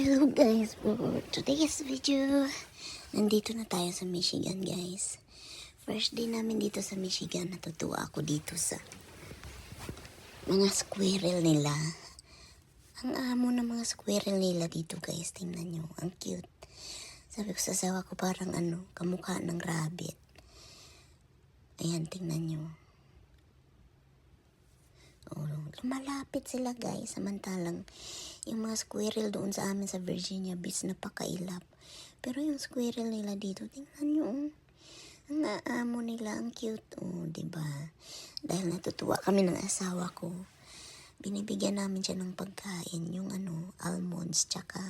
Hello guys, for today's video, nandito na tayo sa Michigan guys. First day namin dito sa Michigan, natutuwa ako dito sa mga squirrel nila. Ang amo ng mga squirrel nila dito guys, tingnan nyo, ang cute. Sabi ko sa asawa ko parang ano, kamukha ng rabbit. Ayan, tingnan nyo. Oh, lumalapit sila guys. Samantalang yung mga squirrel doon sa amin sa Virginia Beach napakailap. Pero yung squirrel nila dito, tingnan nyo. oh. Ang aamo nila, ang cute. Oh, ba? Dahil natutuwa kami ng asawa ko. Binibigyan namin siya ng pagkain, yung ano, almonds, tsaka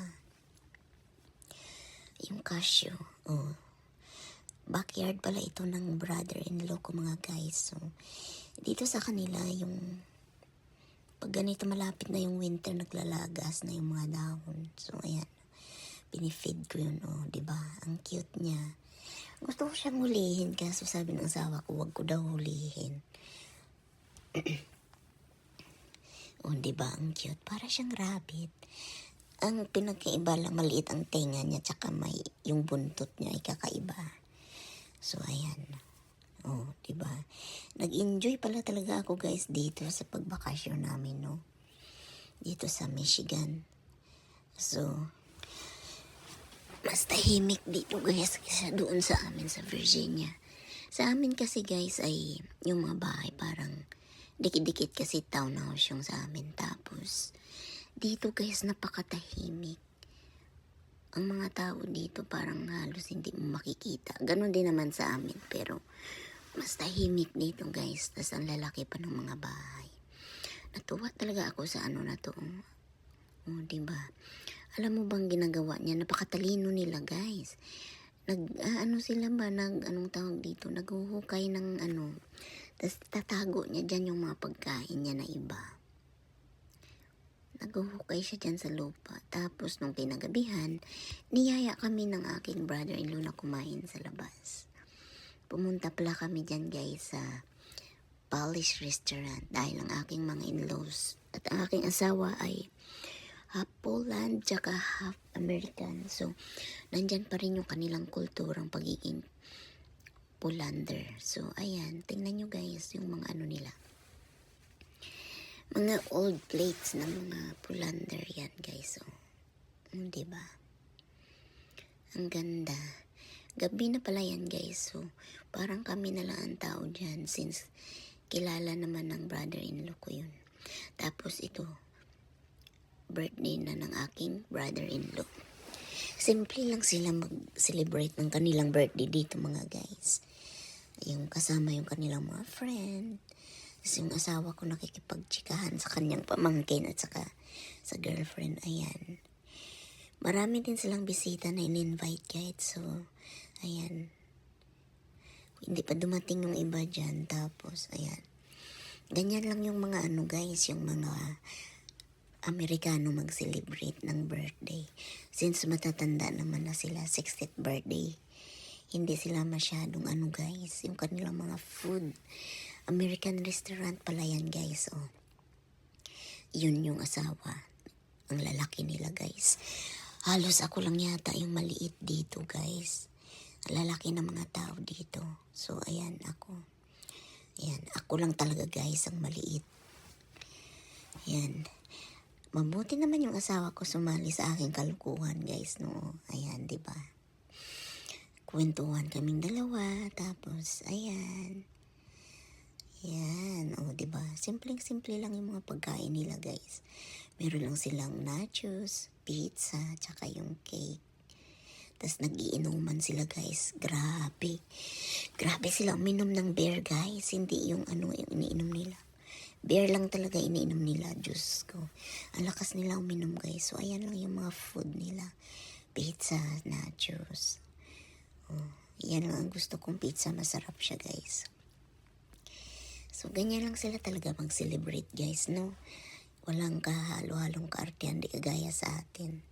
yung cashew. Oh. Backyard pala ito ng brother-in-law ko mga guys. So, dito sa kanila, yung pag ganito malapit na yung winter, naglalagas na yung mga dahon. So, ayan. Binifeed ko yun, oh, ba? Ang cute niya. Gusto ko siyang hulihin, kaso sabi ng asawa ko, wag ko daw hulihin. oh, ba? Ang cute. Para siyang rabbit. Ang pinagkaiba lang, maliit ang tenga niya, tsaka may, yung buntot niya ay kakaiba. So, ayan. Oh, 'di ba? Nag-enjoy pala talaga ako guys dito sa pagbakasyon namin, no. Dito sa Michigan. So, mas tahimik dito guys kaysa doon sa amin sa Virginia. Sa amin kasi guys ay yung mga bahay parang dikit-dikit kasi townhouse yung sa amin. Tapos, dito guys napakatahimik ang mga tao dito parang halos hindi mo makikita. Ganon din naman sa amin, pero mas tahimik dito guys. Tapos ang lalaki pa ng mga bahay. Natuwa talaga ako sa ano na to. Oh, di ba? Alam mo bang ginagawa niya? Napakatalino nila guys. Nag, ah, ano sila ba? Nag, anong tawag dito? Naghuhukay ng ano. Tapos tatago niya dyan yung mga pagkain niya na iba. Naghuhukay siya dyan sa lupa. Tapos nung kinagabihan, niyaya kami ng aking brother-in-law na kumain sa labas. Pumunta pala kami dyan guys sa Polish restaurant dahil ang aking mga in-laws at ang aking asawa ay half Poland tsaka half American. So, nandyan pa rin yung kanilang kulturang pagiging Polander. So, ayan. Tingnan nyo guys yung mga ano nila mga old plates ng mga pulander yan guys oh. Mm, di ba ang ganda gabi na pala yan guys. So parang kami na lang ang tao dyan since kilala naman ng brother-in-law ko yun. Tapos ito birthday na ng aking brother-in-law. Simple lang sila mag-celebrate ng kanilang birthday dito mga guys. Yung kasama yung kanilang mga friend. Kasi yung asawa ko nakikipagtsikahan sa kanyang pamangkin at saka sa girlfriend. Ayan. Marami din silang bisita na in-invite guys. So, ayan. Hindi pa dumating yung iba dyan. Tapos, ayan. Ganyan lang yung mga ano guys, yung mga Amerikano mag-celebrate ng birthday. Since matatanda naman na sila, 60th birthday. Hindi sila masyadong ano guys, yung kanilang mga food. American restaurant pala yan guys, oh. Yun yung asawa. Ang lalaki nila guys. Halos ako lang yata yung maliit dito guys. Lalaki ng mga tao dito. So, ayan ako. Ayan, ako lang talaga guys ang maliit. Ayan. Mabuti naman yung asawa ko sumali sa aking kalukuhan guys, no. Ayan, di ba? Kwentuhan kaming dalawa, tapos, ayan. Yan, o, oh, 'di ba? Simpleng-simple lang yung mga pagkain nila, guys. Meron lang silang nachos, pizza, tsaka yung cake. Tapos nagiinuman sila, guys. Grabe. Grabe sila uminom ng beer, guys. Hindi yung ano yung iniinom nila. Beer lang talaga iniinom nila, Diyos ko. Ang lakas nila uminom, guys. So, ayan lang yung mga food nila. Pizza, nachos. Oh, yan lang ang gusto kong pizza. Masarap siya, guys. So, ganyan lang sila talaga mag-celebrate, guys, no? Walang kahalo-halong kaartihan, di kagaya sa atin.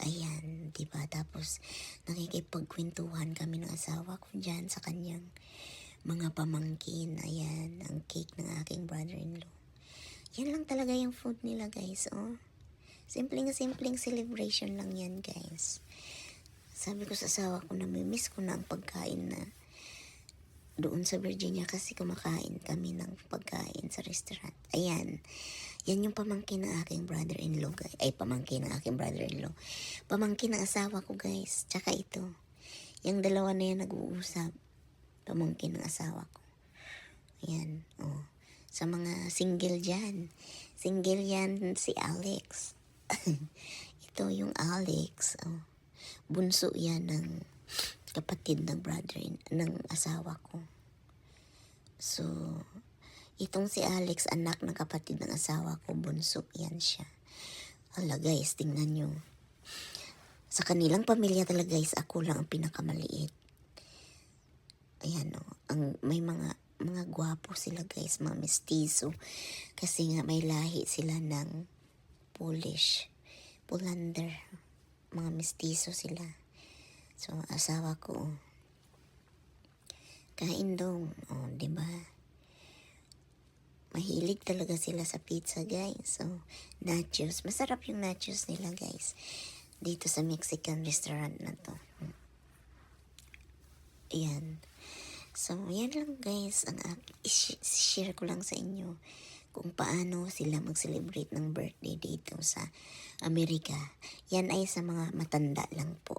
Ayan, di ba? Tapos, nakikipagkwentuhan kami ng asawa ko dyan sa kanyang mga pamangkin. Ayan, ang cake ng aking brother-in-law. Yan lang talaga yung food nila, guys, oh. Simpleng-simpleng celebration lang yan, guys. Sabi ko sa asawa ko na miss ko na ang pagkain na doon sa Virginia kasi kumakain kami ng pagkain sa restaurant. Ayan. Yan yung pamangkin ng aking brother-in-law. Ay, pamangkin ng aking brother-in-law. Pamangkin ng asawa ko, guys. Tsaka ito. Yung dalawa na yan nag-uusap. Pamangkin ng asawa ko. Ayan. Oh. Sa mga single dyan. Single yan si Alex. ito yung Alex. Oh. Bunso yan ng kapatid ng brother ng asawa ko. So, itong si Alex, anak ng kapatid ng asawa ko, bunso yan siya. Hala guys, tingnan nyo. Sa kanilang pamilya talaga guys, ako lang ang pinakamaliit. Ayan o, ang, may mga mga gwapo sila guys, mga mestizo. Kasi nga may lahi sila ng Polish, Polander. Mga mestizo sila. So, asawa ko, kain dong, oh, di ba? Mahilig talaga sila sa pizza, guys. So, nachos. Masarap yung nachos nila, guys. Dito sa Mexican restaurant na to. Ayan. So, yan lang, guys. Ang share ko lang sa inyo kung paano sila mag-celebrate ng birthday dito sa Amerika. Yan ay sa mga matanda lang po.